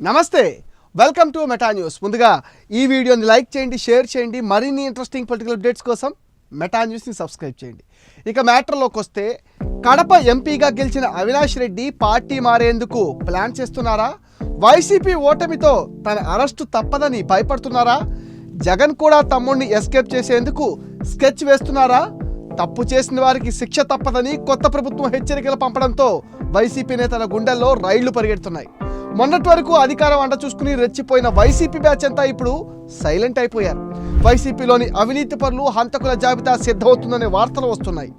నమస్తే. Welcome to meta news ముందుగా ఈ వీడియోని లైక్ చేయండి షేర్ చేయండి మరిన్ని ఇంట్రెస్టింగ్ పొలిటికల్ అప్డేట్స్ కోసం మెటా న్యూస్ని సబ్స్క్రైబ్ చేయండి. ఇక మ్యాటర్లోకి వస్తే కడప ఎంపీగా గెలిచిన అవినాష్ రెడ్డి పార్టీ మారేందుకు ప్లాన్ చేస్తున్నారా? వైసీపీ ఓటమితో తన అరెస్టు తప్పదని భయపడుతున్నారా? జగన్ కూడా తమ్ముడిని ఎస్కేప్ చేసేందుకు స్కెచ్ వేస్తున్నారా? తప్పు చేసిన వారికి శిక్ష తప్పదని కొత్త ప్రభుత్వం హెచ్చరికలు పంపడంతో వైసీపీ నేతల గుండెల్లో రైళ్ళు పరిగెడుతున్నాయి. మొన్నటి వరకు అధికారం అంట చూసుకుని రెచ్చిపోయిన వైసీపీ బ్యాచ్ అంతా ఇప్పుడు సైలెంట్ అయిపోయారు. వైసీపీలోని అవినీతి పనులు హంతకుల జాబితా సిద్ధమవుతుందనే వార్తలు వస్తున్నాయి.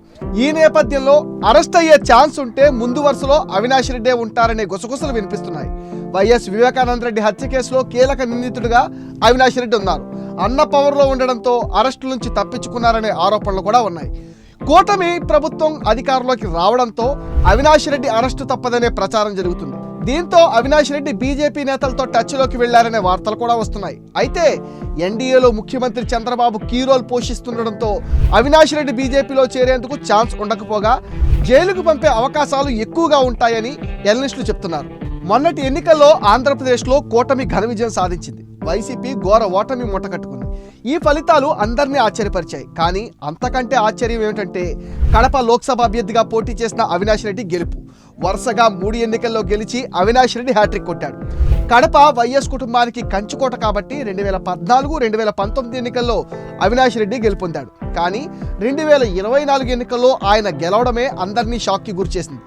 ఈ నేపథ్యంలో అరెస్ట్ అయ్యే ఛాన్స్ ఉంటే ముందు వరుసలో అవినాష్ రెడ్డే ఉంటారనే గుసగుసలు వినిపిస్తున్నాయి. వైఎస్ వివేకానంద రెడ్డి హత్య కేసులో కీలక నిందితుడిగా అవినాష్ రెడ్డి ఉన్నారు. అన్న పవర్లో ఉండడంతో అరెస్టు నుంచి తప్పించుకున్నారనే ఆరోపణలు కూడా ఉన్నాయి. కూటమి ప్రభుత్వం అధికారంలోకి రావడంతో అవినాష్ రెడ్డి అరెస్టు తప్పదనే ప్రచారం జరుగుతుంది. దీంతో అవినాష్ రెడ్డి బీజేపీ నేతలతో టచ్లోకి వెళ్ళారనే వార్తలు కూడా వస్తున్నాయి. అయితే ఎన్డీఏలో ముఖ్యమంత్రి చంద్రబాబు కీ రోల్ పోషిస్తుండడంతో అవినాష్ రెడ్డి బీజేపీలో చేరేందుకు ఛాన్స్ ఉండకపోగా జైలుకు పంపే అవకాశాలు ఎక్కువగా ఉంటాయని ఎల్నిస్టులు చెప్తున్నారు. మొన్నటి ఎన్నికల్లో ఆంధ్రప్రదేశ్లో కూటమి ఘన విజయం సాధించింది. వైసీపీ ఘోర ఓటమి మూటకట్టుకుంది ఈ ఫలితాలు అందరినీ ఆశ్చర్యపరిచాయి. కానీ అంతకంటే ఆశ్చర్యం ఏమిటంటే కడప లోక్సభ అభ్యర్థిగా పోటీ చేసిన అవినాష్ రెడ్డి గెలుపు. వరుసగా మూడు ఎన్నికల్లో గెలిచి అవినాష్ రెడ్డి హ్యాట్రిక్ కొట్టాడు. కడప వైఎస్ కుటుంబానికి కంచుకోట కాబట్టి రెండు వేల పద్నాలుగు రెండు వేల పంతొమ్మిది ఎన్నికల్లో అవినాష్ రెడ్డి గెలుపొందాడు. కానీ రెండు వేల ఇరవై నాలుగు ఎన్నికల్లో ఆయన గెలవడమే అందరినీ షాక్కి గురిచేసింది.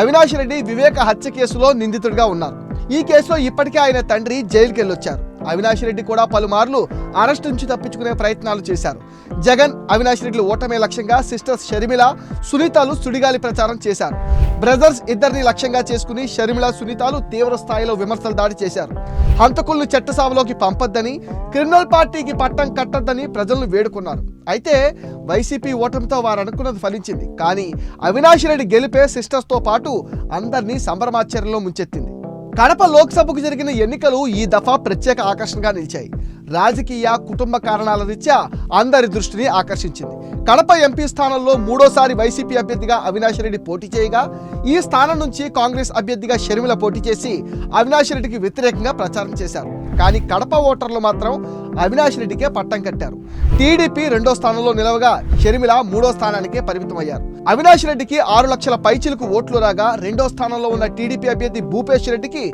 అవినాష్ రెడ్డి వివేక హత్య కేసులో నిందితుడిగా ఉన్నారు. ఈ కేసులో ఇప్పటికే ఆయన తండ్రి జైలుకి వెళ్ళొచ్చారు అవినాష్ రెడ్డి కూడా పలుమార్లు అరెస్ట్ నుంచి తప్పించుకునే ప్రయత్నాలు చేశారు. జగన్ అవినాష్ రెడ్డి ఓటమే లక్ష్యంగా సిస్టర్స్ షర్మిల సునీతలు సుడిగాలి ప్రచారం చేశారు. బ్రదర్స్ ఇద్దరిని లక్ష్యంగా చేసుకుని షర్మిల సునీతాలు తీవ్ర స్థాయిలో విమర్శలు దాడి చేశారు. హంతకుల్ని చట్టసభలోకి పంపొద్దని క్రిమినల్ పార్టీకి పట్టం కట్టొద్దని ప్రజలను వేడుకున్నారు. అయితే వైసీపీ ఓటమితో వారు అనుకున్నది ఫలించింది. కానీ అవినాష్ రెడ్డి గెలిపే సిస్టర్స్తో పాటు అందరినీ సంబరమాశ్చర్యంలో ముంచెత్తింది. కడప లోక్సభకు జరిగిన ఎన్నికలు ఈ దఫా ప్రత్యేక ఆకర్షణగా నిలిచాయి. రాజకీయ కుటుంబ కారణాల రీత్యా అందరి దృష్టిని ఆకర్షించింది. కడప ఎంపీ స్థానంలో మూడోసారి వైసీపీ అభ్యర్థిగా అవినాష్ రెడ్డి పోటీ చేయగా ఈ స్థానం నుంచి కాంగ్రెస్ అభ్యర్థిగా షర్మిల పోటీ చేసి అవినాష్ రెడ్డికి వ్యతిరేకంగా ప్రచారం చేశారు. కానీ కడప ఓటర్లు మాత్రం అవినాష్ రెడ్డికే పట్టం కట్టారు. టీడీపీ రెండో స్థానంలో నిలవగా షర్మిల మూడో స్థానానికే పరిమితమయ్యారు. అవినాష్ రెడ్డికి ఆరు లక్షల పైచిలకు ఓట్లు రాగా రెండో స్థానంలో ఉన్న టీడీపీ అభ్యర్థి భూపేష్ రెడ్డికి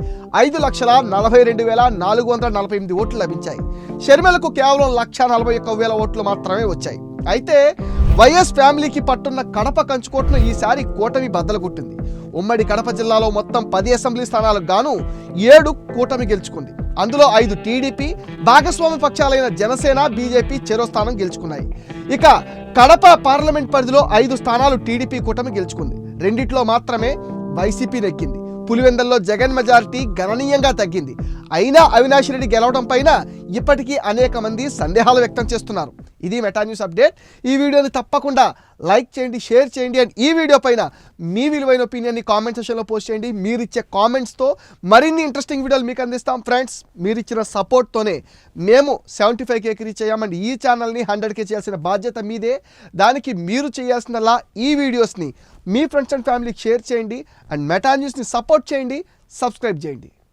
ఐదు లక్షల నలభై రెండు వేల నాలుగు వందల నలభై ఎనిమిది ఓట్లు లభించాయి. షర్మిలకు కేవలం లక్ష నలభై ఒక్క వేల ఓట్లు మాత్రమే వచ్చాయి. అయితే వైఎస్ ఫ్యామిలీకి పట్టున్న కడప కంచుకోటను ఈసారి కూటమి బద్దలు కొట్టింది ఉమ్మడి కడప జిల్లాలో మొత్తం పది అసెంబ్లీ స్థానాలకు గాను ఏడు కూటమి గెలుచుకుంది. అందులో ఐదు టీడీపీ భాగస్వామి పక్షాలైన జనసేన బీజేపీ చెరో స్థానం గెలుచుకున్నాయి. ఇక కడప పార్లమెంట్ పరిధిలో ఐదు స్థానాలు టీడీపీ కూటమి గెలుచుకుంది. రెండిట్లో మాత్రమే వైసీపీ నెక్కింది పులివెందల్లో జగన్ మెజారిటీ గణనీయంగా తగ్గింది. అయినా అవినాష్ రెడ్డి గెలవడం పైన ఇప్పటికీ అనేక మంది సందేహాలు వ్యక్తం చేస్తున్నారు. ఇది మెటా న్యూస్ అప్డేట్ ఈ వీడియోని తప్పకుండా లైక్ చేయండి షేర్ చేయండి అండ్ ఈ వీడియో పైన మీ విలువైన ఒపీనియన్ని కామెంట్ సెషన్లో పోస్ట్ చేయండి. మీరు ఇచ్చే కామెంట్స్తో మరిన్ని ఇంట్రెస్టింగ్ వీడియోలు మీకు అందిస్తాం. ఫ్రెండ్స్ మీరు ఇచ్చిన సపోర్ట్తోనే మేము సెవెంటీ ఫైవ్ కేకి రీచ్ అయ్యామండి ఈ ఛానల్ని హండ్రెడ్ కే చేయాల్సిన బాధ్యత మీదే. దానికి మీరు చేయాల్సిందల్లా ఈ వీడియోస్ని మీ ఫ్రెండ్స్ అండ్ ఫ్యామిలీకి షేర్ చేయండి అండ్ మెటా న్యూస్ని సపోర్ట్ చేయండి సబ్స్క్రైబ్ చేయండి.